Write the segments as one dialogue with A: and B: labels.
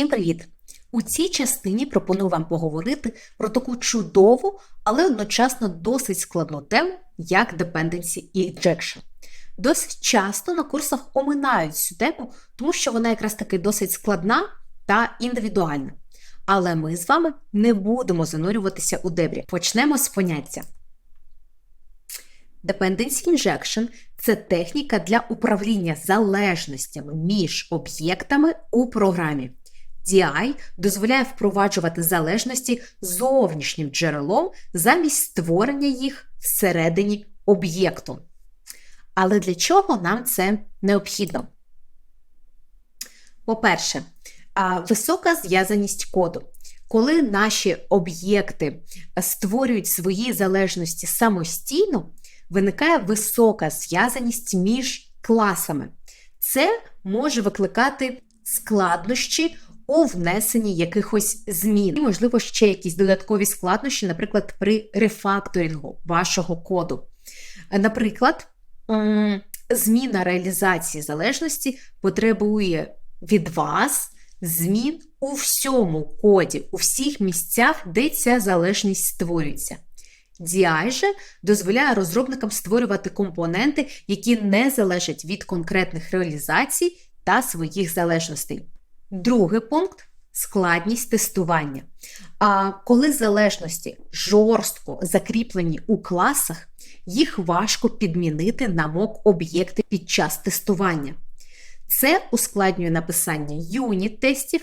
A: Всім привіт! У цій частині пропоную вам поговорити про таку чудову, але одночасно досить складну тему, як Dependency Injection. Досить часто на курсах оминають цю тему, тому що вона якраз таки досить складна та індивідуальна. Але ми з вами не будемо занурюватися у дебрі. Почнемо з поняття. Dependency Injection це техніка для управління залежностями між об'єктами у програмі. DI дозволяє впроваджувати залежності зовнішнім джерелом замість створення їх всередині об'єкту. Але для чого нам це необхідно? По-перше, висока зв'язаність коду. Коли наші об'єкти створюють свої залежності самостійно, виникає висока зв'язаність між класами. Це може викликати складнощі у внесенні якихось змін. І, можливо, ще якісь додаткові складнощі, наприклад, при рефакторингу вашого коду. Наприклад, зміна реалізації залежності потребує від вас змін у всьому коді, у всіх місцях, де ця залежність створюється. DI же дозволяє розробникам створювати компоненти, які не залежать від конкретних реалізацій та своїх залежностей. Другий пункт складність тестування. А коли залежності жорстко закріплені у класах, їх важко підмінити на мок об'єкти під час тестування. Це ускладнює написання юніт-тестів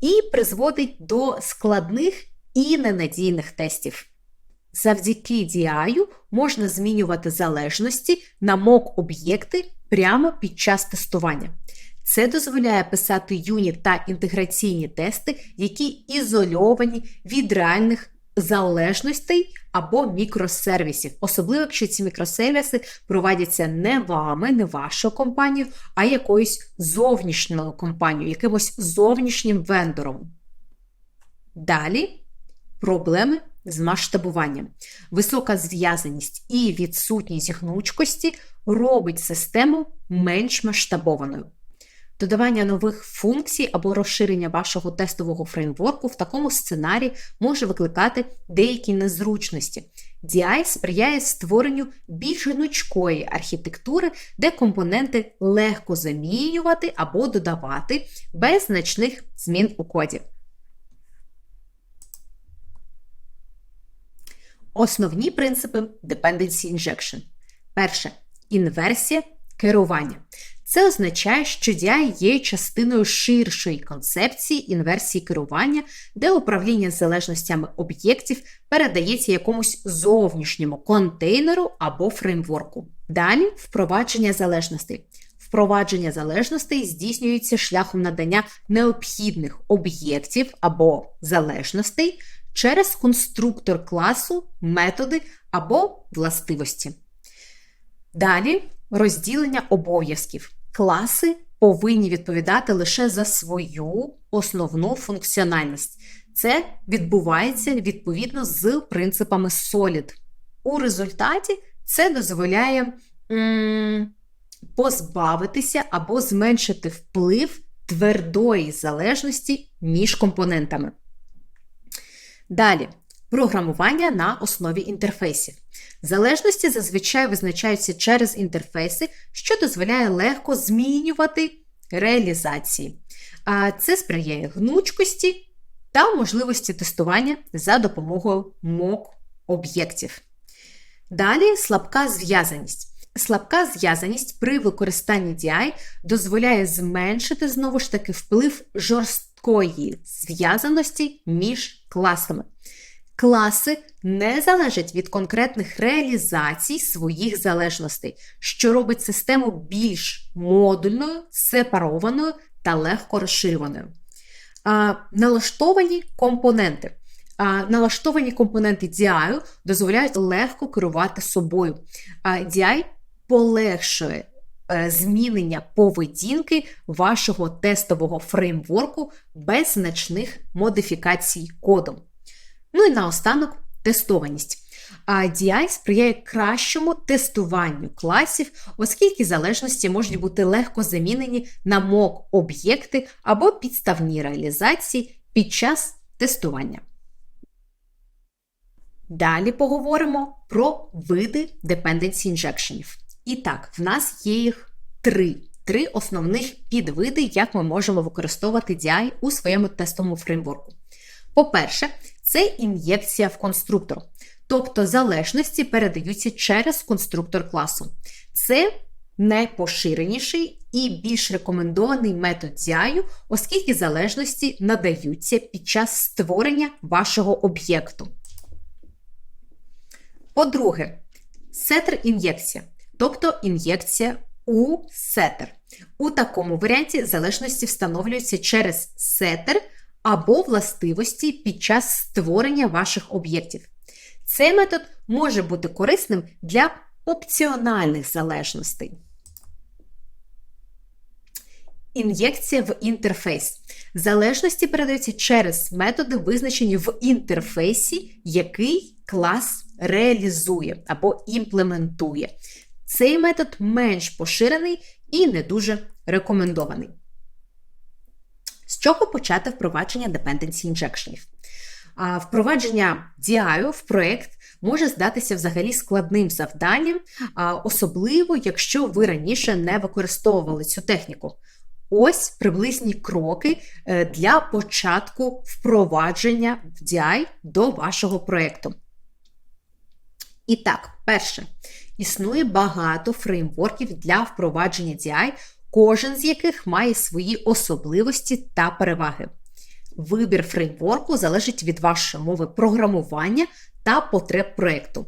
A: і призводить до складних і ненадійних тестів. Завдяки DI можна змінювати залежності на мок об'єкти прямо під час тестування. Це дозволяє писати юніт та інтеграційні тести, які ізольовані від реальних залежностей або мікросервісів, особливо якщо ці мікросервіси проводяться не вами, не вашою компанією, а якоюсь зовнішньою компанією, якимось зовнішнім вендором. Далі проблеми з масштабуванням. Висока зв'язаність і відсутність гнучкості робить систему менш масштабованою. Додавання нових функцій або розширення вашого тестового фреймворку в такому сценарії може викликати деякі незручності. DI сприяє створенню більш гнучкої архітектури, де компоненти легко замінювати або додавати без значних змін у коді. Основні принципи Dependency Injection. Перше інверсія керування. Це означає, що DI є частиною ширшої концепції інверсії керування, де управління залежностями об'єктів передається якомусь зовнішньому контейнеру або фреймворку. Далі впровадження залежностей. Впровадження залежностей здійснюється шляхом надання необхідних об'єктів або залежностей через конструктор класу, методи або властивості. Далі розділення обов'язків. Класи повинні відповідати лише за свою основну функціональність. Це відбувається відповідно з принципами SOLID. У результаті це дозволяє позбавитися або зменшити вплив твердої залежності між компонентами. Далі. Програмування на основі інтерфейсів. Залежності зазвичай визначаються через інтерфейси, що дозволяє легко змінювати реалізації. А це сприяє гнучкості та можливості тестування за допомогою мок об'єктів. Далі слабка зв'язаність. Слабка зв'язаність при використанні DI дозволяє зменшити знову ж таки вплив жорсткої зв'язаності між класами. Класи не залежать від конкретних реалізацій своїх залежностей, що робить систему більш модульною, сепарованою та легко розширюваною. А, Налаштовані компоненти. А, Налаштовані компоненти DI дозволяють легко керувати собою. А, DI полегшує е, змінення поведінки вашого тестового фреймворку без значних модифікацій коду. Ну і наостанок тестованість. DI сприяє кращому тестуванню класів, оскільки залежності можуть бути легко замінені на мок об'єкти або підставні реалізації під час тестування. Далі поговоримо про види dependency injectionів. І так, в нас є їх три. Три основних підвиди, як ми можемо використовувати DI у своєму тестовому фреймворку. По-перше, це ін'єкція в конструктор, тобто залежності передаються через конструктор класу. Це найпоширеніший і більш рекомендований метод DI, оскільки залежності надаються під час створення вашого об'єкту. По-друге, сетер-ін'єкція, тобто ін'єкція у сетер. У такому варіанті залежності встановлюються через сетер або властивості під час створення ваших об'єктів. Цей метод може бути корисним для опціональних залежностей. Ін'єкція в інтерфейс. Залежності передаються через методи, визначені в інтерфейсі, який клас реалізує або імплементує. Цей метод менш поширений і не дуже рекомендований. Чого почати впровадження dependency інжекшенів? Впровадження DI в проєкт може здатися взагалі складним завданням, особливо якщо ви раніше не використовували цю техніку. Ось приблизні кроки е, для початку впровадження в DI до вашого проєкту. І так, перше, існує багато фреймворків для впровадження DI, кожен з яких має свої особливості та переваги. Вибір фреймворку залежить від вашої мови програмування та потреб проєкту.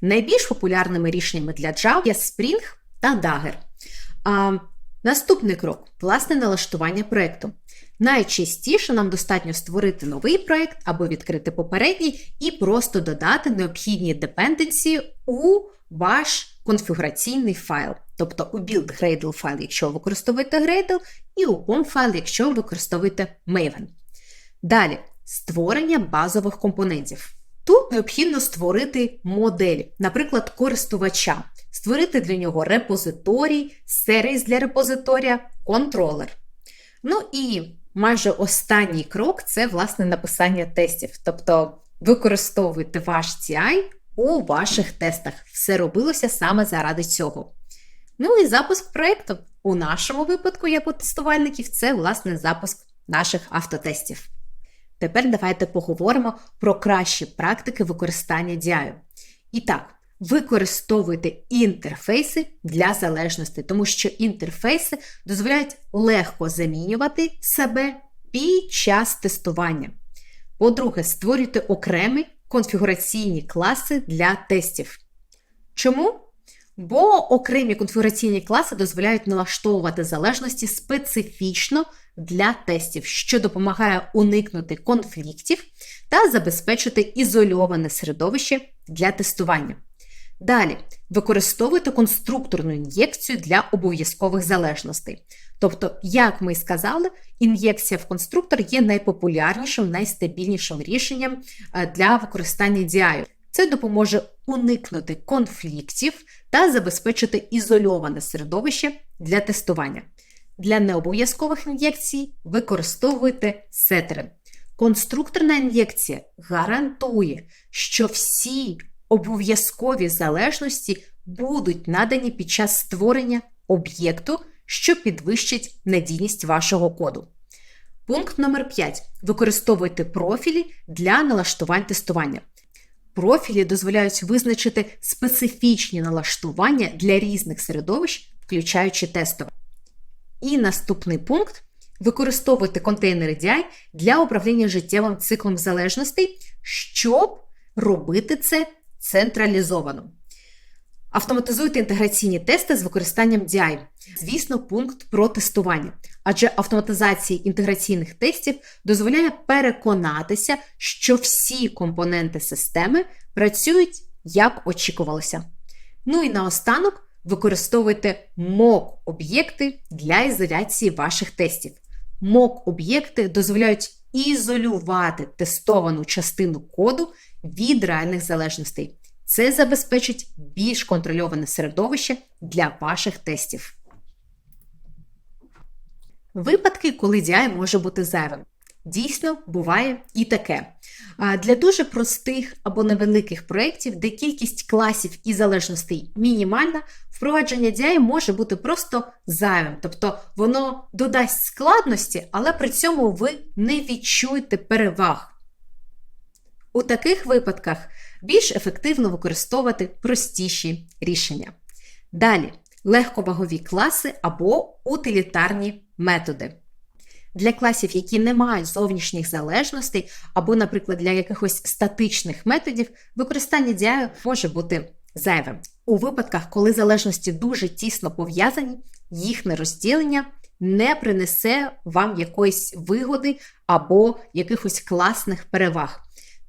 A: Найбільш популярними рішеннями для Java є Spring та Dagger. А, Наступний крок власне налаштування проєкту. Найчастіше нам достатньо створити новий проєкт або відкрити попередній і просто додати необхідні депенденції у ваш конфігураційний файл, тобто у build Gradle файл, якщо ви використовуєте Gradle, і у POM файл, якщо ви використовуєте Maven. Далі створення базових компонентів. Тут необхідно створити модель, наприклад, користувача, створити для нього репозиторій, сервіс для репозиторія, контролер. Ну і майже останній крок це власне написання тестів. Тобто використовуйте ваш CI у ваших тестах. Все робилося саме заради цього. Ну і запуск проєкту. У нашому випадку, як у тестувальників, це власне запуск наших автотестів. Тепер давайте поговоримо про кращі практики використання DI. І так, використовуйте інтерфейси для залежності, тому що інтерфейси дозволяють легко замінювати себе під час тестування. По-друге, створюйте окремі конфігураційні класи для тестів. Чому? Бо окремі конфігураційні класи дозволяють налаштовувати залежності специфічно для тестів, що допомагає уникнути конфліктів та забезпечити ізольоване середовище для тестування. Далі використовуйте конструкторну ін'єкцію для обов'язкових залежностей. Тобто, як ми сказали, ін'єкція в конструктор є найпопулярнішим, найстабільнішим рішенням е, для використання DI. Це допоможе уникнути конфліктів та забезпечити ізольоване середовище для тестування. Для необов'язкових ін'єкцій використовуйте сетери. Конструкторна ін'єкція гарантує, що всі обов'язкові залежності будуть надані під час створення об'єкту, що підвищить надійність вашого коду. Пункт номер 5. Використовуйте профілі для налаштувань тестування. Профілі дозволяють визначити специфічні налаштування для різних середовищ, включаючи тестове. І наступний пункт використовуйте контейнери DI для управління життєвим циклом залежностей, щоб робити це централізовано. Автоматизуйте інтеграційні тести з використанням DI. Звісно, пункт про тестування. Адже автоматизація інтеграційних тестів дозволяє переконатися, що всі компоненти системи працюють як очікувалося. Ну і наостанок використовуйте mock об'єкти для ізоляції ваших тестів. mock об'єкти дозволяють ізолювати тестовану частину коду від реальних залежностей. Це забезпечить більш контрольоване середовище для ваших тестів. Випадки, коли DI може бути зайвим. Дійсно, буває і таке. Для дуже простих або невеликих проєктів, де кількість класів і залежностей мінімальна, впровадження DI може бути просто зайвим. Тобто воно додасть складності, але при цьому ви не відчуєте переваг. У таких випадках більш ефективно використовувати простіші рішення. Далі легковагові класи або утилітарні методи. Для класів, які не мають зовнішніх залежностей, або, наприклад, для якихось статичних методів, використання DI може бути зайвим. У випадках, коли залежності дуже тісно пов'язані, їхнє розділення не принесе вам якоїсь вигоди або якихось класних переваг.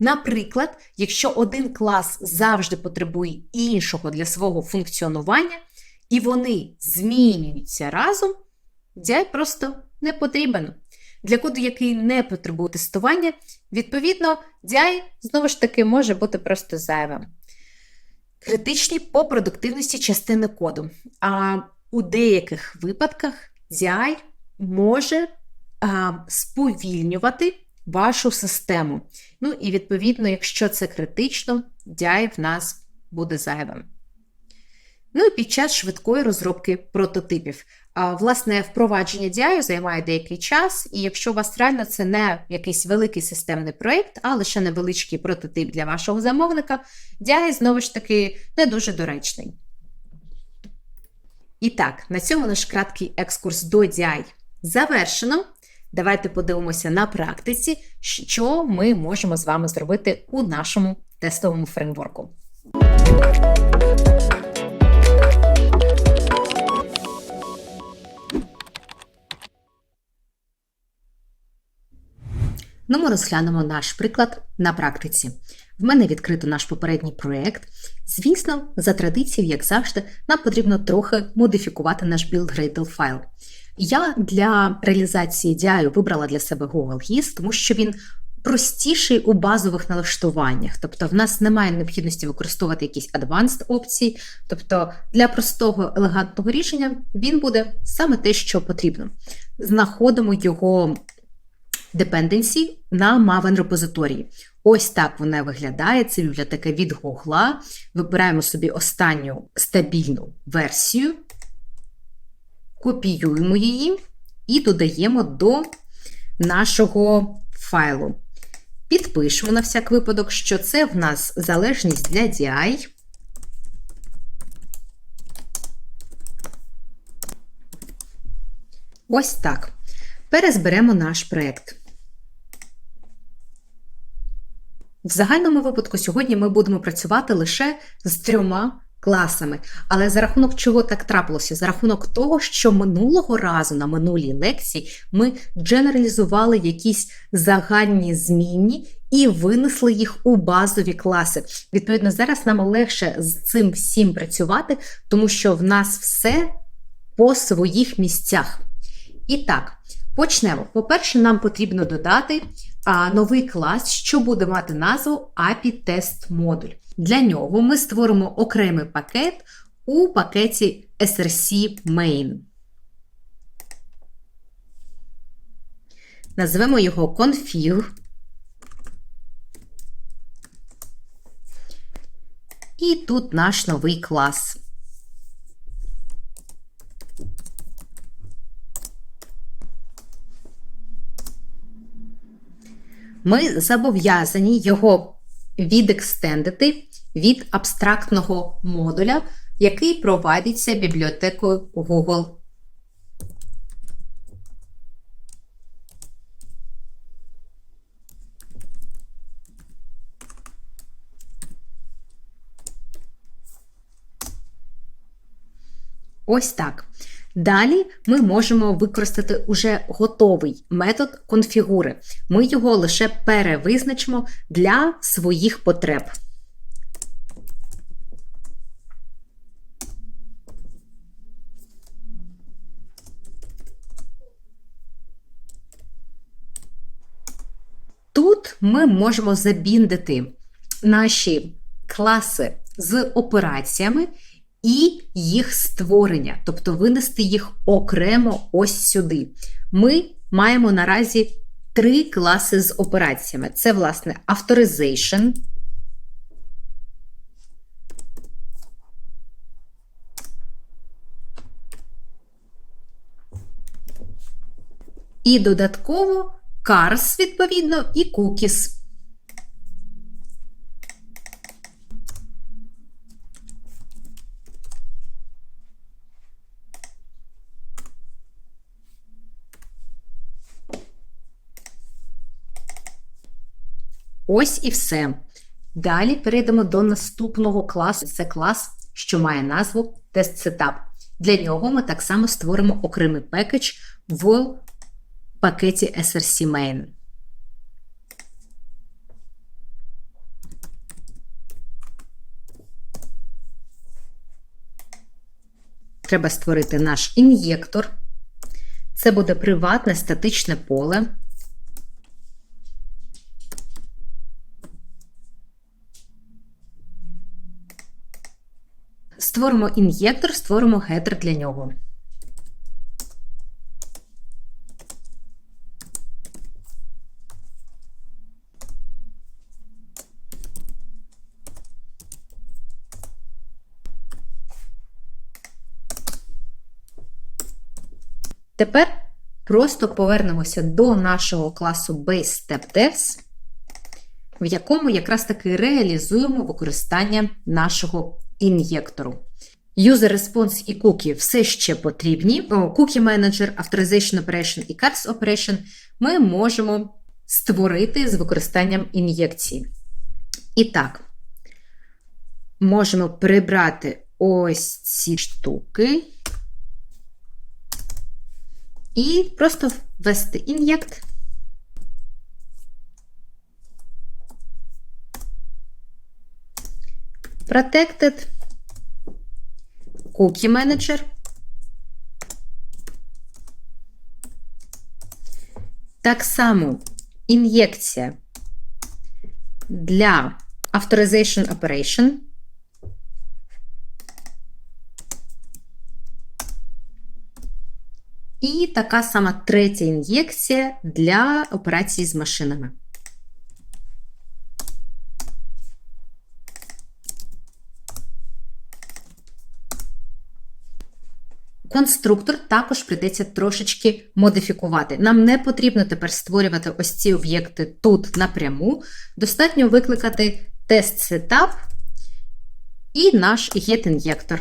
A: Наприклад, якщо один клас завжди потребує іншого для свого функціонування, і вони змінюються разом, DI просто не потрібен. Для коду, який не потребує тестування, відповідно, DI знову ж таки може бути просто зайвим. Критичні по продуктивності частини коду. А у деяких випадках DI може а, сповільнювати вашу систему. Ну і відповідно, якщо це критично, DI в нас буде зайвим. Ну і під час швидкої розробки прототипів. Власне, впровадження DI займає деякий час, і якщо у вас реально це не якийсь великий системний проєкт, а лише невеличкий прототип для вашого замовника, DI, знову ж таки, не дуже доречний. І так, на цьому наш краткий екскурс до DI завершено. Давайте подивимося на практиці, що ми можемо з вами зробити у нашому тестовому фреймворку. Розглянемо наш приклад на практиці. В мене відкрито наш попередній проєкт. Звісно, за традицією, як завжди, нам потрібно трохи модифікувати наш build файл. Я для реалізації DI вибрала для себе Google GIS, тому що він простіший у базових налаштуваннях. Тобто, в нас немає необхідності використовувати якісь advanced опції. Тобто, для простого елегантного рішення він буде саме те, що потрібно. Знаходимо його dependency на Maven репозиторії. Ось так вона виглядає. Це бібліотека від Google. Вибираємо собі останню стабільну версію копіюємо її і додаємо до нашого файлу. Підпишемо на всяк випадок, що це в нас залежність для DI. Ось так. Перезберемо наш проєкт. В загальному випадку сьогодні ми будемо працювати лише з трьома класами. Але за рахунок чого так трапилося? За рахунок того, що минулого разу на минулій лекції ми дженералізували якісь загальні змінні і винесли їх у базові класи. Відповідно, зараз нам легше з цим всім працювати, тому що в нас все по своїх місцях. І так, почнемо. По-перше, нам потрібно додати а, новий клас, що буде мати назву API Test модуль. Для нього ми створимо окремий пакет у пакеті SRC Main. Назвемо його config. І тут наш новий клас. Ми зобов'язані його відекстендити від абстрактного модуля, який провадиться бібліотекою Google. Ось так. Далі ми можемо використати уже готовий метод конфігури. Ми його лише перевизначимо для своїх потреб. Тут ми можемо забіндити наші класи з операціями і їх створення, тобто винести їх окремо ось сюди. Ми маємо наразі три класи з операціями: це, власне, Authorization. І додатково cars, відповідно, і cookies. Ось і все. Далі перейдемо до наступного класу. Це клас, що має назву Test Setup. Для нього ми так само створимо окремий пекедж в пакеті SRC Main. Треба створити наш ін'єктор. Це буде приватне статичне поле. Створимо ін'єктор, створимо гетер для нього. Тепер просто повернемося до нашого класу Base в якому якраз таки реалізуємо використання нашого ін'єктору. User Response і Cookie все ще потрібні. Cookie Manager, Authorization Operation і Cards Operation ми можемо створити з використанням ін'єкції. І так, можемо прибрати ось ці штуки. І просто ввести ін'єкт. Protected, Cookie Manager. Так само ін'єкція для Authorization Operation. І така сама третя ін'єкція для операцій з машинами. Конструктор також прийдеться трошечки модифікувати. Нам не потрібно тепер створювати ось ці об'єкти тут напряму. Достатньо викликати тест setup і наш get-ін'єктор.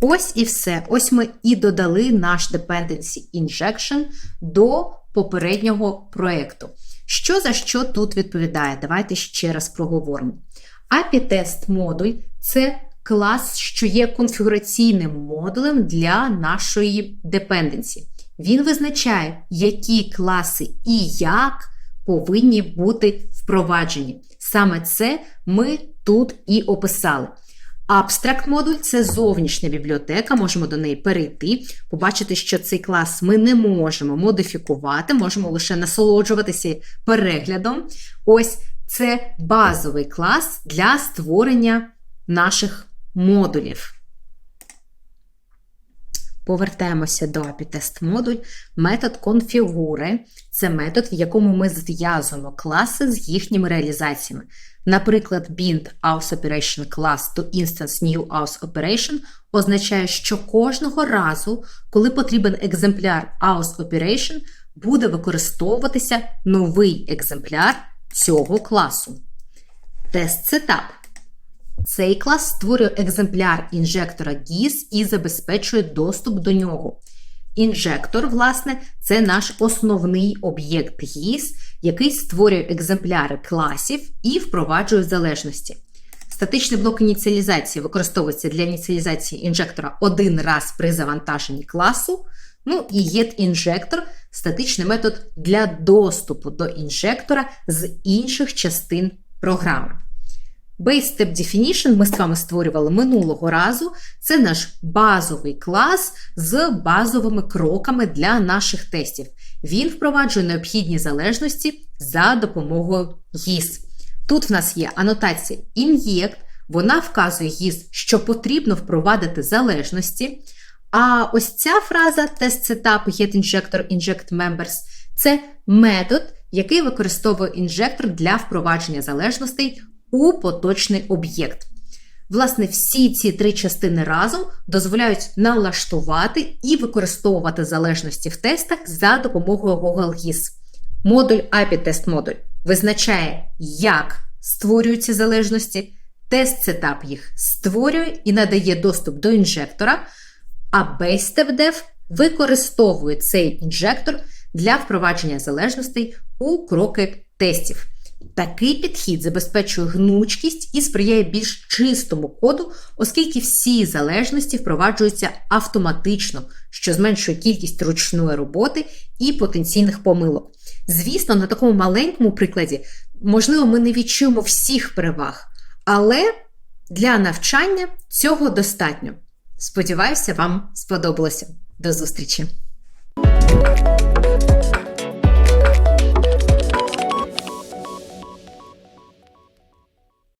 A: Ось і все. Ось ми і додали наш Dependency Injection до попереднього проєкту. Що за що тут відповідає? Давайте ще раз проговоримо. API-тест модуль це клас, що є конфігураційним модулем для нашої депенденсі. Він визначає, які класи і як повинні бути впроваджені. Саме це ми тут і описали. Abstract модуль це зовнішня бібліотека, можемо до неї перейти, побачити, що цей клас ми не можемо модифікувати, можемо лише насолоджуватися переглядом. Ось це базовий клас для створення наших модулів. Повертаємося до API-тест модуль. Метод конфігури це метод, в якому ми зв'язуємо класи з їхніми реалізаціями. Наприклад, bind aus operation class to instance new aus operation означає, що кожного разу, коли потрібен екземпляр aus operation, буде використовуватися новий екземпляр цього класу. Тест setup. Цей клас створює екземпляр інжектора GIS і забезпечує доступ до нього. Інжектор, власне, це наш основний об'єкт GIS, який створює екземпляри класів і впроваджує залежності. Статичний блок ініціалізації використовується для ініціалізації інжектора один раз при завантаженні класу. Ну і get-інжектор статичний метод для доступу до інжектора з інших частин програми. Base Step Definition ми з вами створювали минулого разу. Це наш базовий клас з базовими кроками для наших тестів. Він впроваджує необхідні залежності за допомогою ГІС. Тут в нас є анотація ін'єкт, вона вказує ГІС, що потрібно впровадити залежності. А ось ця фраза test setup get injector inject members це метод, який використовує інжектор для впровадження залежностей у поточний об'єкт. Власне, всі ці три частини разом дозволяють налаштувати і використовувати залежності в тестах за допомогою Google GIS. Модуль API Test модуль визначає, як створюються залежності, тест сетап їх створює і надає доступ до інжектора, а BaseStepDev використовує цей інжектор для впровадження залежностей у кроки тестів. Такий підхід забезпечує гнучкість і сприяє більш чистому коду, оскільки всі залежності впроваджуються автоматично, що зменшує кількість ручної роботи і потенційних помилок. Звісно, на такому маленькому прикладі, можливо, ми не відчуємо всіх переваг, але для навчання цього достатньо. Сподіваюся, вам сподобалося. До зустрічі!